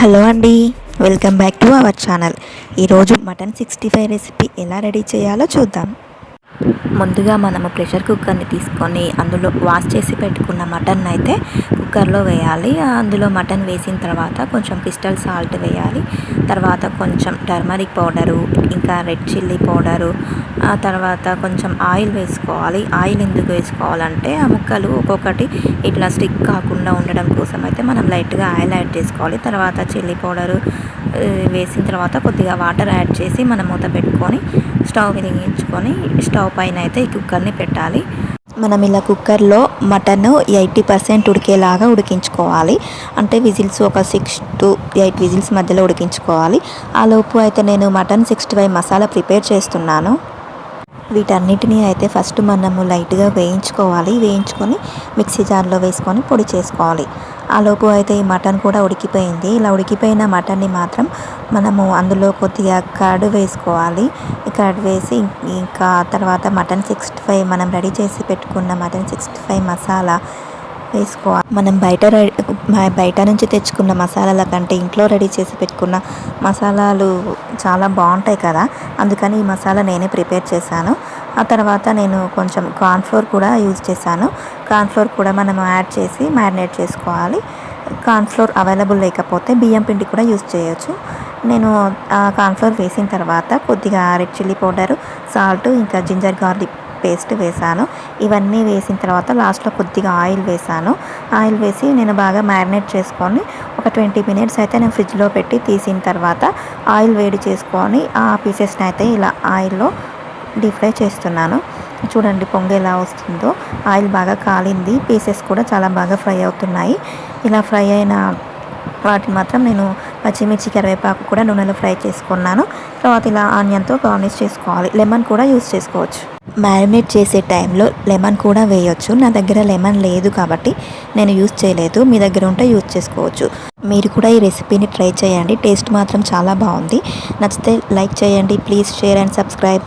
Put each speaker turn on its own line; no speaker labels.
Hello అండి welcome back to our channel. ఈరోజు mutton sixty five recipe ఎలా ready చేయాలో చూద్దాం. ముందుగా మనము ప్రెషర్ కుక్కర్ని తీసుకొని అందులో వాష్ చేసి పెట్టుకున్న మటన్ అయితే కుక్కర్లో వేయాలి. అందులో మటన్ వేసిన తర్వాత కొంచెం క్రిస్టల్ సాల్ట్ వేయాలి. తర్వాత కొంచెం టర్మరిక్ పౌడరు ఇంకా రెడ్ చిల్లీ పౌడరు ఆ తర్వాత కొంచెం ఆయిల్ వేసుకోవాలి. ఆయిల్ ఎందుకు వేసుకోవాలంటే ఆ ముక్కలు ఒక్కొక్కటి ఇట్లా స్టిక్ కాకుండా ఉండడం కోసం అయితే మనం లైట్గా ఆయిల్ యాడ్ చేసుకోవాలి. తర్వాత చిల్లీ పౌడరు వేసిన తర్వాత కొద్దిగా వాటర్ యాడ్ చేసి మనం మూత పెట్టుకొని స్టవ్ వెలిగించుకొని స్టవ్ పైన అయితే ఈ కుక్కర్ని పెట్టాలి. మనం ఇలా కుక్కర్లో మటన్ ఎయిటీ పర్సెంట్ ఉడికేలాగా ఉడికించుకోవాలి. అంటే విజిల్స్ ఒక సిక్స్ టు ఎయిట్ విజిల్స్ మధ్యలో ఉడికించుకోవాలి. ఆ లోపు అయితే నేను mutton sixty five masala prepare చేస్తున్నాను. వీటన్నిటిని అయితే ఫస్ట్ మనము లైట్గా వేయించుకోవాలి. వేయించుకొని మిక్సీ జార్లో వేసుకొని పొడి చేసుకోవాలి. ఆ లోపు అయితే ఈ మటన్ కూడా ఉడికిపోయింది. ఇలా ఉడికిపోయిన మటన్ని మాత్రం మనము అందులో కొద్దిగా కర్డ్ వేసుకోవాలి. కర్డ్ వేసి ఇంకా తర్వాత మటన్ సిక్స్టీ ఫైవ్ మనం రెడీ చేసి పెట్టుకున్న మటన్ సిక్స్టీ ఫైవ్ మసాలా వేసుకోవాలి మనం బయట రెడీ బయట నుంచి తెచ్చుకున్న మసాలాల కంటే ఇంట్లో రెడీ చేసి పెట్టుకున్న మసాలాలు చాలా బాగుంటాయి కదా. అందుకని ఈ మసాలా నేనే ప్రిపేర్ చేశాను. ఆ తర్వాత నేను కొంచెం కార్న్ఫ్లోర్ కూడా యూజ్ చేశాను. కార్న్ఫ్లోర్ కూడా మనం యాడ్ చేసి మ్యారినేట్ చేసుకోవాలి. కార్న్ఫ్లోర్ అవైలబుల్ లేకపోతే బియ్యం పిండి కూడా యూజ్ చేయొచ్చు. నేను ఆ కార్న్ఫ్లోర్ వేసిన తర్వాత కొద్దిగా రెడ్ చిల్లీ పౌడర్ సాల్ట్ ఇంకా జింజర్ గార్లిక్ పేస్ట్ వేసాను. ఇవన్నీ వేసిన తర్వాత లాస్ట్లో కొద్దిగా ఆయిల్ వేసాను. ఆయిల్ వేసి నేను బాగా మ్యారినేట్ చేసుకొని ఒక ట్వంటీ మినిట్స్ అయితే నేను ఫ్రిడ్జ్లో పెట్టి తీసిన తర్వాత ఆయిల్ వేడి చేసుకొని ఆ పీసెస్ని అయితే ఇలా ఆయిల్లో డీప్ ఫ్రై చేస్తున్నాను. చూడండి పొంగ ఎలా వస్తుందో. ఆయిల్ బాగా కాలింది. పీసెస్ కూడా చాలా బాగా ఫ్రై అవుతున్నాయి. ఇలా ఫ్రై అయిన వాటిని మాత్రం నేను పచ్చిమిర్చి కరివేపాకు కూడా నూనెలో ఫ్రై చేసుకున్నాను. తర్వాత ఇలా ఆనియన్తో గార్నిష్ చేసుకోవాలి. లెమన్ కూడా యూస్ చేసుకోవచ్చు. మ్యారినేట్ చేసే టైంలో లెమన్ కూడా వేయొచ్చు. నా దగ్గర లెమన్ లేదు కాబట్టి నేను యూస్ చేయలేదు. మీ దగ్గర ఉంటే యూస్ చేసుకోవచ్చు. మీరు కూడా ఈ రెసిపీని ట్రై చేయండి. టేస్ట్ మాత్రం చాలా బాగుంది. నచ్చితే లైక్ చేయండి. Please share and subscribe